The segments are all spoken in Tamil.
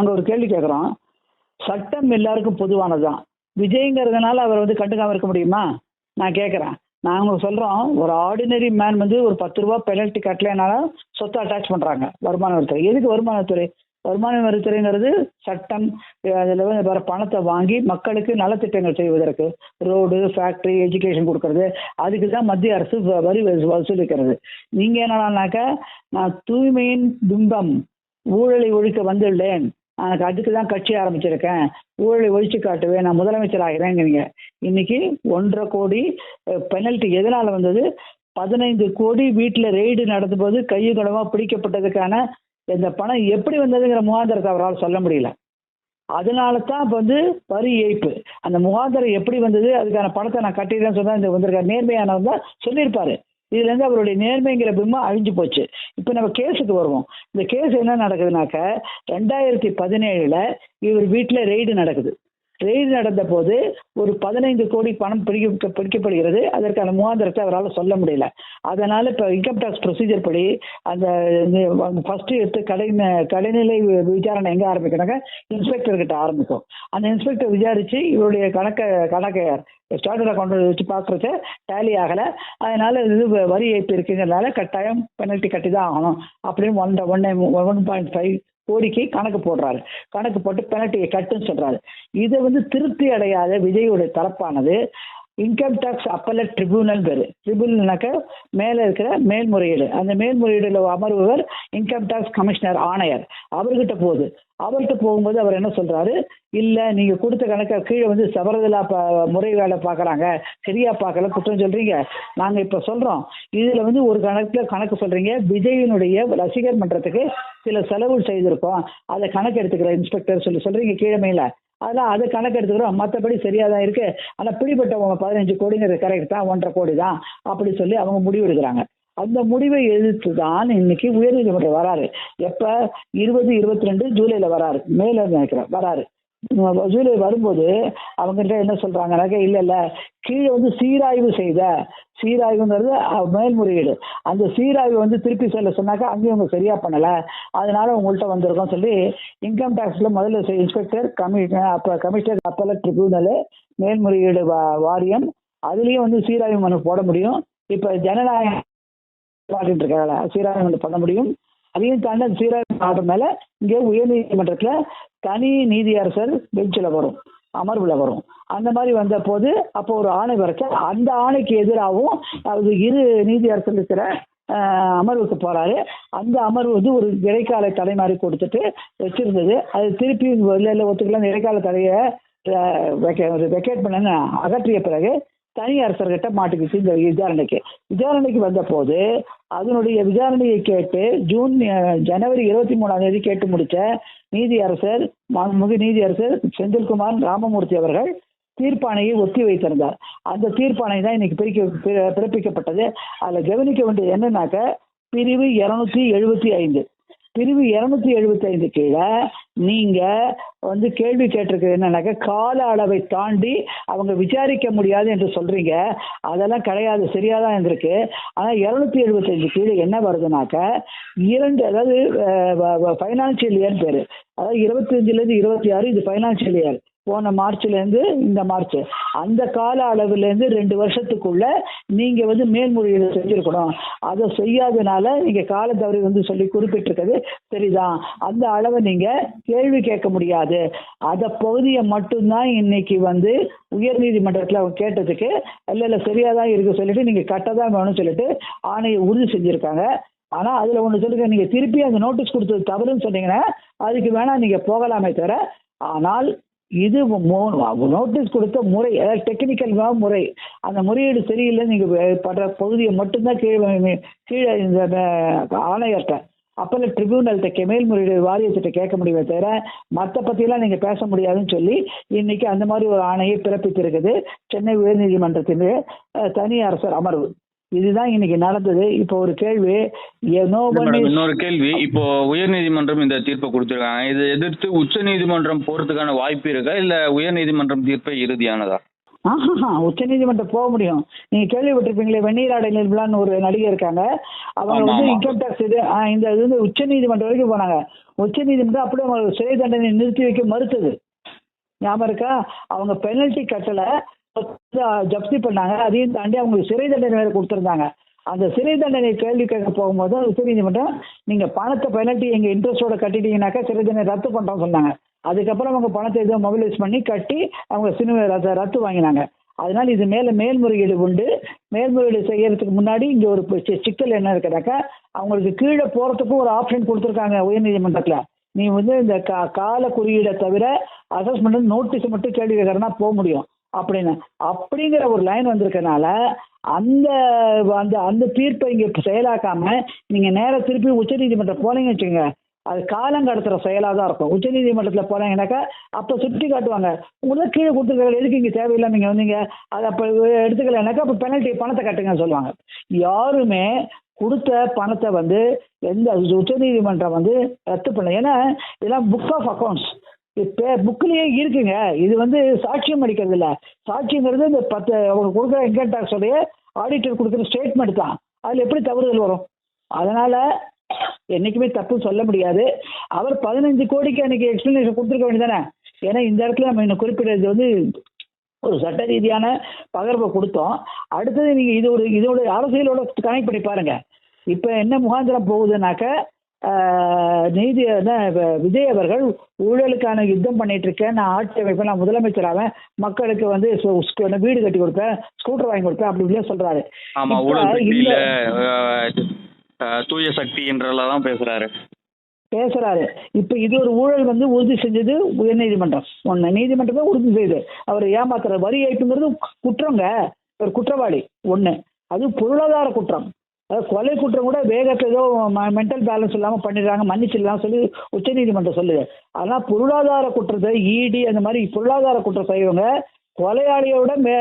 நாங்கள் ஒரு கேள்வி கேட்குறோம் சட்டம் எல்லாருக்கும் பொதுவானதுதான். விஜய்ங்கிறதுனால அவர் வந்து கண்டுக்காம இருக்க முடியுமா? நான் கேட்குறேன் நாங்கள் சொல்கிறோம் ஒரு ஆர்டினரி மேன் வந்து ஒரு பத்து ரூபா பெனல்ட்டி கட்டலைனாலும் சொத்தை அட்டாச் பண்ணுறாங்க வருமான வரித்துறை. எதுக்கு வருமானத்துறை வருமான வரித்துறைங்கிறது சட்டம் அதில் வந்து வர பணத்தை வாங்கி மக்களுக்கு நலத்திட்டங்கள் செய்வதற்கு. ரோடு ஃபேக்ட்ரி எஜுகேஷன் கொடுக்கறது. அதுக்கு தான் மத்திய அரசு வரி வசூலிக்கிறது. நீங்கள் என்னன்னாக்கா நான் தூய்மையின் பிம்பம் ஊழலை ஒழிக்க வந்துள்ளேன். அதுக்கு தான் கட்சி ஆரம்பிச்சிருக்கேன். ஊழலை ஒழிச்சு காட்டுவேன் நான் முதலமைச்சர் ஆகிறேங்கிறீங்க இன்னைக்கு ஒன்றரை கோடி பெனல்ட்டி எதனால வந்தது? பதினைந்து கோடி வீட்டில் ரெய்டு நடந்தபோது கையும் குடமா பிடிக்கப்பட்டதுக்கான இந்த பணம் எப்படி வந்ததுங்கிற முகாந்திரத்தை அவரால் சொல்ல முடியல. அதனால தான் இப்போ வந்து வரி ஏய்ப்பு. அந்த முகாந்திரம் எப்படி வந்தது? அதுக்கான பணத்தை நான் கட்டிடுறேன்னு சொன்னால் இந்த வந்திருக்காரு நேர்மையானவர் தான் சொல்லியிருப்பாரு. இதுல இருந்து அவருடைய நேர்மைங்கிற பிம்பம் அழிஞ்சு போச்சு. இப்போ நம்ம கேஸுக்கு வருவோம். இந்த கேஸ் என்ன நடக்குதுனாக்க ரெண்டாயிரத்தி பதினேழுல இவர் வீட்டில் ரெய்டு நடக்குது. ரெய்டு நடந்த போது ஒரு பதினைந்து கோடி பணம் பிடிக்க பிடிக்கப்படுகிறது. அதற்கான முகாந்திரத்தை அவரால் சொல்ல முடியல. அதனால இப்போ இன்கம் டேக்ஸ் ப்ரொசீஜர் படி அந்த ஃபர்ஸ்ட் எடுத்து கடை கடைநிலை விசாரணை எங்கே ஆரம்பிக்கிறாங்க இன்ஸ்பெக்டர்கிட்ட ஆரம்பிக்கும். அந்த இன்ஸ்பெக்டர் விசாரிச்சு இவருடைய கணக்கை கணக்கை ஸ்டார்டர்ட் அக்கௌண்ட் வச்சு பார்க்குறச்ச டேலி ஆகலை. அதனால இது வரி ஏய்ப்பு இருக்குங்கிறதுனால கட்டாயம் பெனல்ட்டி கட்டி தான் ஆகணும். அப்படின்னு one one one point five கோரிக்கை கணக்கு போடுறாரு. கணக்கு போட்டு பெனல்ட்டியை கட்டுன்னு சொல்றாரு. இதை வந்து திருப்தி அடையாத விஜயோட தரப்பானது இன்கம் டேக்ஸ் அப்பலட் ட்ரிபியூனல் பேர் ட்ரிபியூனல்னாக்க மேலே இருக்கிற மேல்முறையீடு. அந்த மேல்முறையீடுல அமர்வுவர் இன்கம் டேக்ஸ் கமிஷனர் ஆணையர். அவர்கிட்ட போகுது. அவர்கிட்ட போகும்போது அவர் என்ன சொல்றாரு? இல்ல நீங்க கொடுத்த கணக்கை கீழே வந்து சபரதலா ப முறை வேலை பார்க்கறாங்க. சரியா பார்க்கல குற்றம் சொல்றீங்க. நாங்க இப்ப சொல்றோம். இதுல வந்து ஒரு கணக்குல கணக்கு சொல்றீங்க. விஜயினுடைய ரசிகர் மன்றத்துக்கு சில செலவு செய்திருக்கோம். அதை கணக்கு எடுத்துக்கிற இன்ஸ்பெக்டர் சொல்லி சொல்றீங்க கீழே அதெல்லாம் அதை கணக்கு எடுத்துக்கிறோம். மற்றபடி சரியாக தான் இருக்கு. ஆனால் பிடிப்பட்டவங்க பதினஞ்சு கோடிங்கிறது கரெக்ட் தான். ஒன்றரை கோடி தான் அப்படி சொல்லி அவங்க முடிவு எடுக்கிறாங்க. அந்த முடிவை எதிர்த்து தான் இன்னைக்கு உயர்நீதிமன்றம் வராரு. எப்போ? இருபது இருபத்தி ரெண்டு ஜூலையில் வராரு. மேல நினைக்கிறேன் வராரு. உம் வரும்போது அவங்ககிட்ட என்ன சொல்றாங்கனாக்க இல்ல இல்ல. கீழே வந்து சீராய்வு செய்த சீராய்வுங்கிறது மேல்முறையீடு. அந்த சீராய்வு வந்து திருப்பி சொல்ல சொன்னாக்கா அங்கேயும் அவங்க சரியா பண்ணல. அதனால உங்கள்கிட்ட வந்திருக்கோம் சொல்லி இன்கம் டேக்ஸ்ல முதல்ல இன்ஸ்பெக்டர் கமி அப்ப கமிஷனர் அப்பல ட்ரிபியூனல் மேல்முறையீடு வாரியம் அதுலயும் வந்து சீராய்வு மனு போட முடியும். இப்ப ஜனநாயகம் பாடிட்டு இருக்காங்களா சீராய்வு பண்ண முடியும். அதையும் தாண்டி சீராய்வு ஆர்டர் மேல இங்கே உயர்நீதிமன்றத்துல தனி நீதியரசர் பெஞ்சில் வரும் அமர்வில் வரும். அந்த மாதிரி வந்த போது அப்போ ஒரு ஆணை வரைச்ச அந்த ஆணைக்கு எதிராகவும் அது இரு நீதியரசர் இருக்கிற அமர்வுக்கு போறாரு. அந்த அமர்வு வந்து ஒரு இடைக்கால தடை மாதிரி கொடுத்துட்டு வச்சிருந்தது. அது திருப்பி இல்லை இல்லை ஒத்துக்கலாம் இந்த இடைக்கால தடையை வெக்கேட் பண்ண அகற்றிய பிறகு தனி அரசர்கிட்ட மாட்டுக்குச்சு இந்த விசாரணைக்கு. விசாரணைக்கு வந்த போது அதனுடைய விசாரணையை கேட்டு ஜூன் ஜனவரி இருபத்தி மூணாம் தேதி கேட்டு முடிச்ச நீதியரசர் மாண்புமிகு நீதியரசர் செந்தில்குமார் ராமமூர்த்தி அவர்கள் தீர்ப்பாணையை ஒத்தி வைத்திருந்தார். அந்த தீர்ப்பாணை தான் இன்னைக்கு பிரிக்க பிறப்பிக்கப்பட்டது. அதில் கவனிக்க வேண்டியது என்னன்னாக்க பிரிவு இருநூத்தி எழுபத்தி ஐந்து. பிரிவு இருநூத்தி எழுபத்தி ஐந்து கீழே நீங்க வந்து கேள்வி கேட்டிருக்கிறது என்னன்னாக்க கால அளவை தாண்டி அவங்க விசாரிக்க முடியாது என்று சொல்றீங்க. அதெல்லாம் கிடையாது சரியா தான் இருந்திருக்கு. ஆனா இருநூத்தி எழுபத்தஞ்சு கீழே என்ன வருதுனாக்க இரண்டு அதாவது ஃபைனான்சியல் இயர் பேரு. அதாவது இருபத்தஞ்சுல இருந்து இருபத்தி ஆறு இது ஃபைனான்சியல் இயர் போன மார்ச்ல இருந்து இந்த மார்ச். அந்த கால அளவுல இருந்து ரெண்டு வருஷத்துக்குள்ள நீங்க வந்து மேல்முறையீடு செஞ்சிருக்கணும். அதை செய்யாதனால நீங்க கால தவறி வந்து சொல்லி குறிப்பிட்டிருக்கிறது சரிதான் அந்த அளவை நீங்க கேள்வி கேட்க முடியாது. அத பகுதியை மட்டும்தான் இன்னைக்கு வந்து உயர்நீதிமன்றத்தில் அவங்க கேட்டதுக்கு இல்ல இல்ல சரியா தான் இருக்கு சொல்லிட்டு நீங்க கட்டதான் வேணும்னு சொல்லிட்டு ஆணையை உறுதி செஞ்சிருக்காங்க. ஆனா அதுல ஒண்ணு சொல்லுங்க நீங்க திருப்பி அந்த நோட்டீஸ் கொடுத்தது தவறுன்னு சொன்னீங்கன்னா அதுக்கு வேணா நீங்க போகலாமே தவிர ஆனால் இது நோட்டீஸ் கொடுத்த முறை அதாவது டெக்னிக்கல் முறை. அந்த முறையீடு சரியில்லை நீங்க படுற பகுதியை மட்டும்தான் கீழே கீழே இந்த ஆணையர்கிட்ட அப்பல ட்ரிபியூனல்கிட்ட மேல்முறையீடு வாரியத்திட்ட கேட்க முடியுமே தவிர மற்ற பற்றியெல்லாம் நீங்கள் பேச முடியாதுன்னு சொல்லி இன்னைக்கு அந்த மாதிரி ஒரு ஆணையை பிறப்பித்திருக்குது. சென்னை உயர்நீதிமன்றத்தின் தனி அரசர் அமர்வு. இதுதான் இன்னைக்கு நடந்தது. இப்போ ஒரு கேள்வி இன்னொரு கேள்வி. இப்போ உயர்நீதிமன்றம் இந்த தீர்ப்பை கொடுத்திருக்காங்க. இதை எதிர்த்து உச்ச நீதிமன்றம் போறதுக்கான வாய்ப்பு இருக்கா? இல்ல உயர்நீதிமன்றம் தீர்ப்பே இறுதியானதா? ஆஹா உச்சநீதிமன்றம் போக முடியும். நீங்க கேள்விப்பட்டிருப்பீங்களே வெந்நீர் ஆடை நிர்மலான்னு ஒரு நடிகை இருக்காங்க. அவங்க வந்து. இன்கம் டேக்ஸ் இது இந்த இது வந்து உச்சநீதிமன்றம் வரைக்கும் போனாங்க. உச்சநீதிமன்றம் அப்படியே அவங்க சிறை தண்டனை நிறுத்தி வைக்க மறுத்தது. ஞாபகம் இருக்கா? அவங்க பெனல்ட்டி கட்டல. ஜப்தி பண்ணாங்க. அதையும் தாண்டி அவங்களுக்கு சிறை தண்டனை வேறு கொடுத்துருந்தாங்க. அந்த சிறை தண்டனை கேள்வி கேட்க போகும்போது உச்சநீதிமன்றம் நீங்க பணத்தை பெனல்ட்டி எங்க இன்ட்ரெஸ்டோட கட்டிட்டீங்கன்னாக்கா சிறை தண்டனை ரத்து பண்றோம் சொன்னாங்க. அதுக்கப்புறம் அவங்க பணத்தை ஏதோ மொபிலைஸ் பண்ணி கட்டி அவங்க சினிமா ரத்து ரத்து வாங்கினாங்க. அதனால இது மேல மேல்முறையீடு உண்டு. மேல்முறையீடு செய்யறதுக்கு முன்னாடி இங்க ஒரு சிக்கல் என்ன இருக்குனாக்கா அவங்களுக்கு கீழே போறதுக்கும் ஒரு ஆப்ஷன் கொடுத்துருக்காங்க உயர்நீதிமன்றத்துல. நீ வந்து இந்த கா கால குறியீடை தவிர அசஸ்மெண்ட் நோட்டீஸ் மட்டும் கேள்வி கேட்கறனா போக முடியும். அப்படின்னு. அப்படிங்கிற ஒரு லைன் வந்திருக்கனால அந்த அந்த அந்த தீர்ப்பை இங்க செயலாக்காம நீங்க நேராக திருப்பி உச்சநீதிமன்றம் போனீங்கன்னு வச்சுக்கோங்க. அது காலம் கடத்துற செயலாக தான் இருக்கும். உச்சநீதிமன்றத்தில் போனீங்கன்னாக்கா அப்போ சுட்டி காட்டுவாங்க. உங்களுக்கு கீழே கொடுத்துருக்காங்க எதுக்கு இங்கே தேவையில்லாம நீங்கள் வந்தீங்க? அது அப்போ எடுத்துக்கலைனாக்கா அப்போ பெனல்ட்டி பணத்தை கட்டுங்கன்னு சொல்லுவாங்க. யாருமே கொடுத்த பணத்தை வந்து எந்த உச்சநீதிமன்றம் வந்து ரத்து பண்ண ஏன்னா இதெல்லாம் புக் ஆஃப் அக்கௌண்ட்ஸ் புக்லேயே இருக்குங்க. இது வந்து சாட்சியம் அளிக்கிறது இல்ல சாட்சியங்கிறது இந்த பத்து அவங்க கொடுக்குற இன்கம் டேக்ஸோடைய ஆடிட்டர் கொடுக்குற ஸ்டேட்மெண்ட் தான். அதில் எப்படி தவறுதல் வரும்? அதனால என்னைக்குமே தப்பு சொல்ல முடியாது. அவர் பதினஞ்சு கோடிக்கு அன்னைக்கு எக்ஸ்பிளனேஷன் கொடுத்துருக்க வேண்டியதானே ஏன்னா இந்த இடத்துல நம்ம இன்னும் குறிப்பிட்டது வந்து ஒரு சட்ட ரீதியான பகர்வை கொடுத்தோம். அடுத்தது நீங்க இது ஒரு இதோட அரசியலோட கனெக்ட் பண்ணி பாருங்க. இப்ப என்ன முகாந்திரம் போகுதுனாக்க நீதி விஜய் அவர்கள் ஊழலுக்கான யுத்தம் பண்ணிட்டு இருக்கேன் நான் ஆட்சி அமைப்பேன். நான் முதலமைச்சராவேன் மக்களுக்கு வந்து வீடு கட்டி கொடுப்பேன். ஸ்கூட்டர் வாங்கி கொடுப்பேன். அப்படி இப்படிலாம் சொல்றாரு. ஆமா ஊழல் தூய சக்தி என்றெல்லாம் பேசுறாரு. பேசுறாரு. இப்ப இது ஒரு ஊழல் வந்து உறுதி செஞ்சது உயர்நீதிமன்றம். ஒண்ணு நீதிமன்றமே உறுதி செய்யுது அவர் ஏமாத்துற வரி ஏய்ப்புங்கிறது குற்றங்க. ஒரு குற்றவாளி. ஒண்ணு அது பொருளாதார குற்றம். கொலை குற்றம் கூட வேகத்தை ஏதோ மென்டல் பேலன்ஸ் இல்லாமல் பண்ணிடுறாங்க மன்னிச்சிடலாம் சொல்லி உச்சநீதிமன்றம் சொல்லுது. ஆனால் பொருளாதார குற்றத்தை இடி அந்த மாதிரி பொருளாதார குற்றம் செய்வங்க கொலையாளியோட மே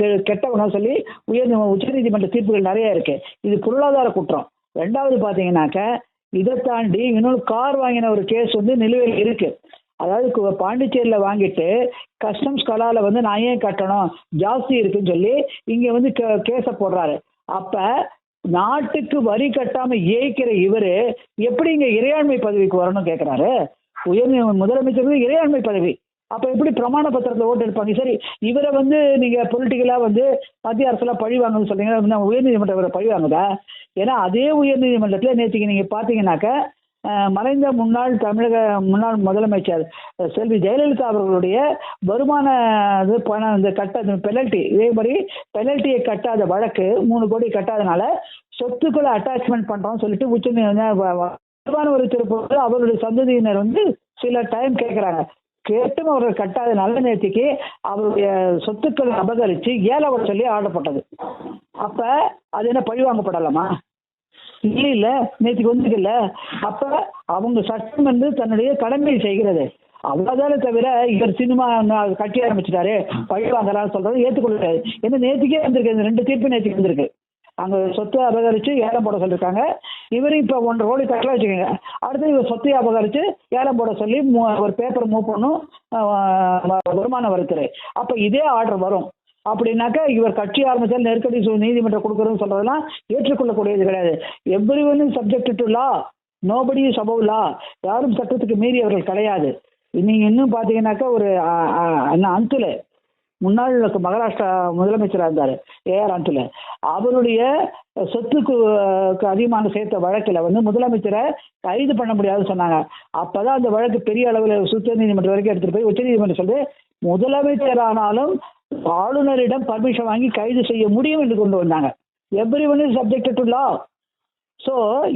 கெட்டவங்க சொல்லி உயர் உச்சநீதிமன்ற தீர்ப்புகள் நிறைய இருக்கு. இது பொருளாதார குற்றம். ரெண்டாவது பார்த்தீங்கன்னாக்க இதை தாண்டி இன்னொரு கார் வாங்கின ஒரு கேஸ் வந்து நிலுவையில் இருக்கு. அதாவது கு- வாங்கிட்டு கஸ்டம்ஸ் கலால வந்து நான் ஏன் கட்டணும்? ஜாஸ்தி இருக்குன்னு சொல்லி இங்கே வந்து கேஸை போடுறாரு. அப்போ நாட்டுக்கு வரி கட்டாம ஏய்க்கிற இவரு எப்படி இங்க இறையாண்மை பதவிக்கு வரணும் கேட்கிறாரு உயர் முதலமைச்சருக்கு இறையாண்மை பதவி. அப்ப எப்படி பிரமாண பத்திரத்துல ஓட்டு எடுப்பாங்க? சரி இவரை வந்து நீங்க பொலிட்டிக்கலா வந்து மத்திய அரசுல பழி வாங்கணும்னு சொல்றீங்க. உயர்நீதிமன்றம் இவரை பழி வாங்குதா? ஏன்னா அதே உயர்நீதிமன்றத்துல நேற்றுக்கு நீங்க பாத்தீங்கன்னாக்க மறைந்த முன்னாள் தமிழக முன்னாள் முதலமைச்சர் செல்வி ஜெயலலிதா அவர்களுடைய வருமான இது பணம் இந்த கட்ட பெனல்ட்டி இதே மாதிரி பெனல்ட்டியை கட்டாத வழக்கு மூணு கோடி கட்டாதனால சொத்துக்களை அட்டாச்மெண்ட் பண்றோம்னு சொல்லிட்டு உச்ச வருமான வரித்துறை பொறுத்து அவருடைய சந்ததியினர் வந்து சில டைம் கேட்குறாங்க கேட்டும் அவர்கள் கட்டாத நல்ல நேர்த்திக்கு அவருடைய சொத்துக்களை அபகரித்து ஏழை சொல்லி ஆடப்பட்டது. அப்ப அது என்ன பழி வாங்கப்படலாமா இல்ல இல்ல நேற்றுக்கு வந்துருக்குல்ல அப்ப அவங்க சட்டம் வந்து தன்னுடைய கடமை செய்கிறது. அவ்வளவுதானே தவிர இவர் சினிமா கட்டி கட்சி ஆரம்பிச்சிட்டாரு பழி வாங்கலாம்னு சொல்றது ஏற்றுக்கொள்ளாது ஏன்னா நேற்றுக்கே வந்திருக்கு இந்த ரெண்டு தீர்ப்பு நேற்றுக்கு வந்திருக்கு. அங்க சொத்தை அபகரிச்சு ஏலம் போட சொல்லியிருக்காங்க இவர் இப்ப ஒன்றரை கோடி கட்டல வச்சுக்கோங்க. அடுத்து இவர் சொத்தை அபகரிச்சு ஏலம் போட சொல்லி மூ- ஒரு பேப்பர் மூவ் பண்ணும் ஆஹ், வ- வருமான அப்ப இதே ஆர்டர் வரும். அப்படின்னாக்கா இவர் கட்சி ஆரம்பிச்சால் நெருக்கடி நீதிமன்றம் கொடுக்குறதுன்னு சொல்றதெல்லாம் ஏற்றுக்கொள்ளக்கூடியது கிடையாது. Everyone subject to law nobody above law யாரும் சட்டத்துக்கு மீறியவர்கள் கிடையாது. நீங்க இன்னும் பார்த்தீங்கன்னாக்கா ஒரு என்ன ஆஹ், அண்ணா முன்னாள் மகாராஷ்டிரா முதலமைச்சராக இருந்தார் ஏஆர் அந்துல அவருடைய சொத்துக்கு அஹ், அதிகமான சேர்த்த வழக்கில் வந்து முதலமைச்சரை கைது பண்ண முடியாதுன்னு சொன்னாங்க. அப்போதான் அந்த வழக்கு பெரிய அளவில் சுத்த நீதிமன்றம் வரைக்கும் எடுத்துகிட்டு போய் உச்ச நீதிமன்றம் சொல்லி முதலமைச்சர் ஆனாலும் ஆளுநரிடம் பர்மிஷன் வாங்கி கைது செய்ய முடியும் என்று கொண்டு வந்தாங்க. Everyone is subject to law so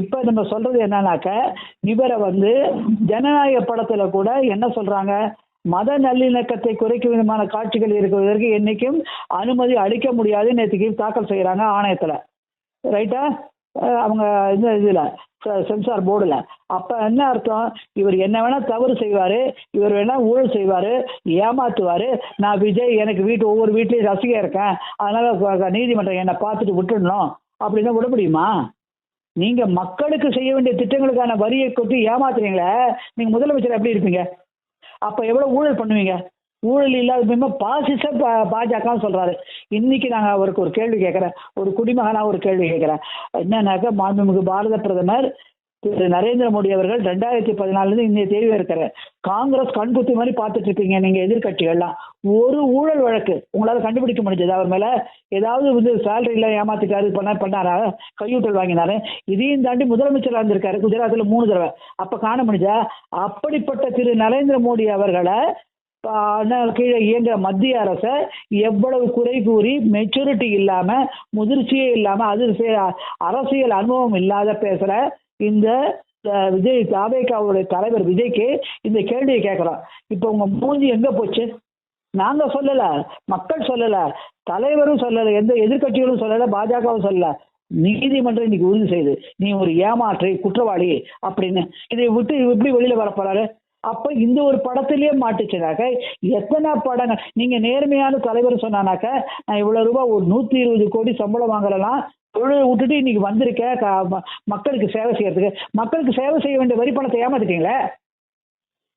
இப்போ நம்ம சொல்றது என்னன்னாக்க இவரை வந்து ஜனநாயக படத்துல கூட என்ன சொல்றாங்க? மத நல்லிணக்கத்தை குறைக்கும் விதமான காட்சிகள் இருக்குவதற்கு என்னைக்கும் அனுமதி அளிக்க முடியாது. நேற்றுக்கு தாக்கல் செய்கிறாங்க ஆணையத்தில். ரைட்டா அவங்க இந்த இதில். சென்சார் போர்டில். அப்போ என்ன அர்த்தம்? இவர் என்ன வேணால் தவறு செய்வார் இவர் வேணால் ஊழல் செய்வார் ஏமாற்றுவார் நான் விஜய் எனக்கு வீட்டு ஒவ்வொரு வீட்லேயும் ரசிகா இருக்கேன். அதனால் நீதிமன்றம் என்னை பார்த்துட்டு விட்டுடணும். அப்படின்னா விட முடியுமா? நீங்கள் மக்களுக்கு செய்ய வேண்டிய திட்டங்களுக்கான வரியை கொட்டி ஏமாத்துறீங்களே நீங்கள் முதலமைச்சர் எப்படி இருப்பீங்க? அப்போ எவ்வளோ ஊழல் பண்ணுவீங்க? ஊழல் இல்லாத பாசிச பாஜகன்னு சொல்றாரு. இன்னைக்கு நாங்க அவருக்கு ஒரு கேள்வி கேட்கிறேன். ஒரு குடிமகனா ஒரு கேள்வி கேட்கிறேன். என்னன்னாக்க மாண்புமிகு பாரத பிரதமர் திரு நரேந்திர மோடி அவர்கள் ரெண்டாயிரத்தி பதினாலுல இந்திய தேதி இருக்கிற காங்கிரஸ் கண்குத்தி மாதிரி பார்த்துட்டு இருப்பீங்க நீங்க எதிர்கட்சிகள்லாம் ஒரு ஊழல் வழக்கு உங்களால கண்டுபிடிக்க முடிஞ்சது. அவர் மேல ஏதாவது வந்து சேலரியில ஏமாத்திட்டாரு பண்ண பண்ணாரா? கையூட்டல் வாங்கினாரு. இதையும் தாண்டி முதலமைச்சராக இருந்திருக்காரு. குஜராத்தில் மூணு தடவை. அப்ப காண முடிஞ்சா அப்படிப்பட்ட திரு நரேந்திர மோடி அவர்களை கீழே இயங்குற மத்திய அரசை எவ்வளவு குறை கூறி மெச்சூரிட்டி இல்லாம முதிர்ச்சியே இல்லாம அது அரசியல் அனுபவம் இல்லாத பேசுற இந்த விஜய் தாவேகாவுடைய தலைவர் விஜய்க்கு இந்த கேள்வியை கேட்கிறோம். இப்போ உங்க மூஞ்சி எங்க போச்சு? நாங்க சொல்லல மக்கள் சொல்லல தலைவரும் சொல்லல எந்த எதிர்கட்சிகளும் சொல்லல பாஜகவும் சொல்லல. நீதிமன்றம் இன்னைக்கு உறுதி செய்யுது நீ ஒரு ஏமாற்று குற்றவாளி அப்படின்னு. இதை விட்டு இப்படி வெளியில வர போறாரு? அப்ப இந்த ஒரு படத்திலேயே மாட்டுச்சுனாக்க எத்தனை படங்கள் நீங்க நேர்மையான தலைவர் சொன்னானாக்க நான் இவ்வளவு ரூபாய் ஒரு நூத்தி இருபது கோடி சம்பளம் வாங்கலாம் தொழிலை விட்டுட்டு இன்னைக்கு வந்திருக்க ம- மக்களுக்கு சேவை செய்யறதுக்கு மக்களுக்கு சேவை செய்ய வேண்டிய வரி பணத்தை ஏமாத்திட்டீங்களே?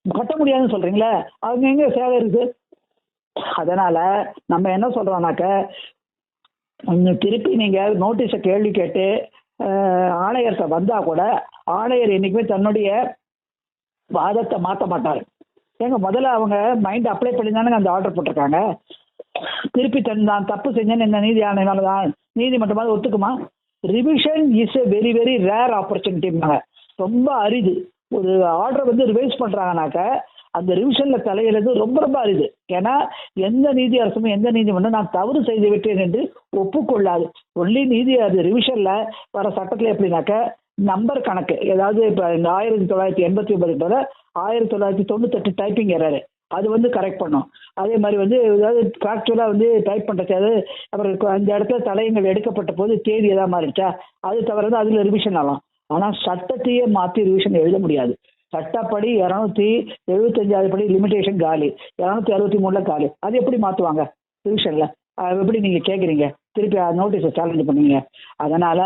கட்ட முடியாதுன்னு சொல்றீங்களே? அவங்க எங்க சேவை இருக்கு? அதனால நம்ம என்ன சொல்றோம்னாக்க திருப்பி நீங்க நோட்டீஸை கேள்வி கேட்டு ஆணையர்கிட்ட வந்தா கூட ஆணையர் என்னைக்குமே தன்னுடைய வாதத்தை மாற்ற மாட்டார். ஏங்க முதல்ல அவங்க மைண்ட் அப்ளை பண்ணி தானே அந்த ஆர்டர் போட்டிருக்காங்க. திருப்பி தன் நான் தப்பு செஞ்சேன்னு இந்த நீதி ஆணையனால தான் நீதிமன்றமாக ஒத்துக்குமா? Revision is a very very rare ஆப்பர்ச்சுனிட்டிங்க ரொம்ப அரிது. ஒரு ஆர்டர் வந்து ரிவைஸ் பண்ணுறாங்கனாக்க அந்த ரிவிஷனில் தலையிடுறது ரொம்ப ரொம்ப அரிது. ஏன்னா எந்த நீதி அரசும் எந்த நீதிமன்றம் நான் தவறு செய்து விட்டேன் என்று ஒப்புக்கொள்ளாது. ஒன்லி நீதி அது ரிவிஷனில் வர சட்டத்தில் எப்படின்னாக்க நம்பர் கணக்கு. ஏதாவது இப்போ இந்த ஆயிரத்தி தொள்ளாயிரத்தி எண்பத்தி ஒன்பது பதில் ஆயிரத்தி தொள்ளாயிரத்தி தொண்ணூத்தெட்டு டைப்பிங் எரரு அது வந்து கரெக்ட் பண்ணும். அதே மாதிரி வந்து ஏதாவது ஃபேக்சுவலாக வந்து டைப் பண்ணுறது அதாவது அப்புறம் அந்த இடத்துல தலையங்கள் எடுக்கப்பட்ட போது தேதி எதாவது மாறிடுச்சா? அது தவிர அதில் ரிவிஷன் ஆகலாம். ஆனால் சட்டத்தையே மாற்றி ரிவிஷன் எழுத முடியாது. சட்டப்படி இரநூத்தி எழுபத்தஞ்சாவது படி லிமிடேஷன் காலி. இரநூத்தி அறுபத்தி மூணுல காலி. அது எப்படி மாற்றுவாங்க ரிவிஷனில் எப்படி நீங்கள் கேட்குறீங்க திருப்பி நோட்டீஸை சேலஞ்ச் பண்ணுவீங்க. அதனால்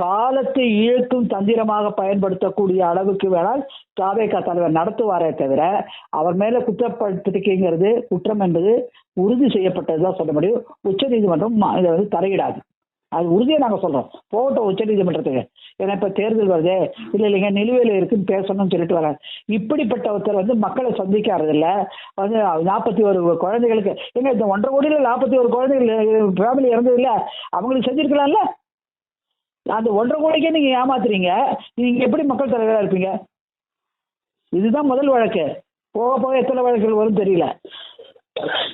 காலத்தை இழுக்கும் தந்திரமாக பயன்படுத்தக்கூடிய அளவுக்கு வேணால் தாவேகா தலைவர் நடத்துவாரே தவிர அவர் மேல குற்றப்படுத்திருக்கீங்கிறது குற்றம் என்பது உறுதி செய்யப்பட்டதுதான் சொல்ல முடியும். உச்ச நீதிமன்றம் இதை வந்து தலையிடாது அது உறுதியை நாங்கள் சொல்றோம். போகட்டும் உச்சநீதிமன்றத்துக்கு. ஏன்னா இப்போ தேர்தல் வருதே. இல்லை இல்லைங்க நிலுவையில் இருக்குன்னு பேசணும்னு சொல்லிட்டு வராங்க. இப்படிப்பட்ட ஒருத்தர் வந்து மக்களை சந்திக்காறது இல்லை வந்து நாற்பத்தி ஒரு குழந்தைகளுக்கு ஏங்க இந்த ஒன்றரை கோடியில் நாற்பத்தி ஒரு குழந்தைகள் ஃபேமிலி இறந்தது இல்லை அவங்களுக்கு செஞ்சிருக்கலாம்ல? அந்த ஒன்றரை கோடிக்கே நீங்க ஏமாத்துறீங்க. நீங்க எப்படி மக்கள் தலைவராக இருப்பீங்க? இதுதான் முதல் வழக்கு. போக போக எத்தனை வழக்குகள் வரும் தெரியல.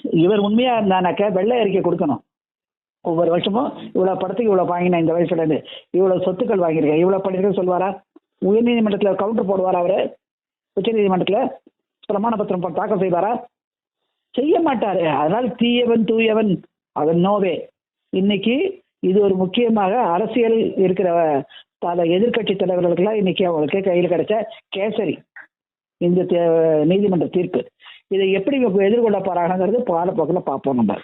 இவர் உண்மையா இருந்தானாக்க வெள்ளை அறிக்கை கொடுக்கணும். ஒவ்வொரு வருஷமும் இவ்வளவு படத்துக்கு இவ்வளவு வாங்கினேன் இந்த வயசுல இருந்து. இவ்வளவு சொத்துக்கள் வாங்கியிருக்கேன். இவ்வளவு பண்ணிருக்கேன் சொல்வாரா? உயர்நீதிமன்றத்தில் கவுண்டர் போடுவாரா அவரு? உச்சநீதிமன்றத்தில் பிரமாண பத்திரம் தாக்கல் செய்வாரா? செய்ய மாட்டாரு. அதனால் தீயவன் தூயவன். அவன் நோவே. இன்னைக்கு இது ஒரு முக்கியமாக அரசியல் இருக்கிற பல எதிர்கட்சி தலைவர்களுக்கெல்லாம் இன்னைக்கு அவங்களுக்கு கையில் கிடைச்ச கேசரி. இந்த தே- நீதிமன்ற தீர்ப்பு. இதை எப்படி எதிர்கொள்ள போறாங்கிறது பாலப்போக்கில் பார்ப்போம் நம்ம.